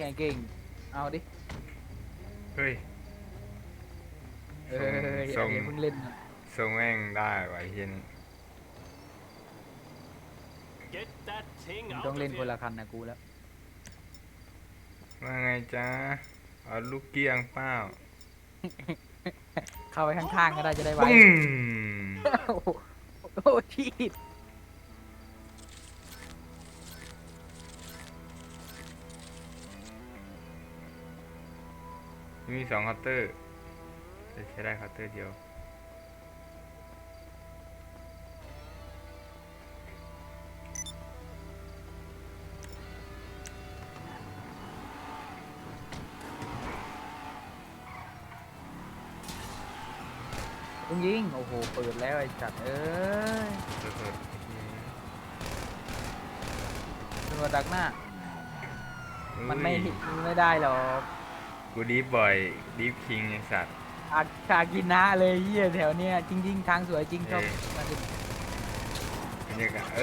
ไงเก่ง เอาดิ เฮ้ย เอ้ยส่อันงนี้เพิ่งเล่นนะทรงแม่งได้ไวะไอ้เฮียนี่ Get that thing มึง out ต้อง of เล่นคนละ here. คันนะกูแล้วว่าไงจ๊ะเอาลูกเกี้ยงเป้าเข้าไปข้างๆก็ได้จะได้ไวปุ้งโอ้โหโอ้ชีด มีสองเคาน์เตอร์แต่ใช้ได้เคาน์เตอร์เดียวมึงยิง โอ้โห เปิดแล้วไอ้จัดเอ้ยเปิดๆไอ้เหี้ยตัวดักหน้า มันไม่อุ้ยมันไม่ได้หรอก กูดีฟบ่อยดีฟคิงไอสัตว์ อาคากินะเลยเยี่ยแถวเนี้ยจริง ๆ ทางสวยจริงชอบเอ้ยมาดิบรรยากาศเอ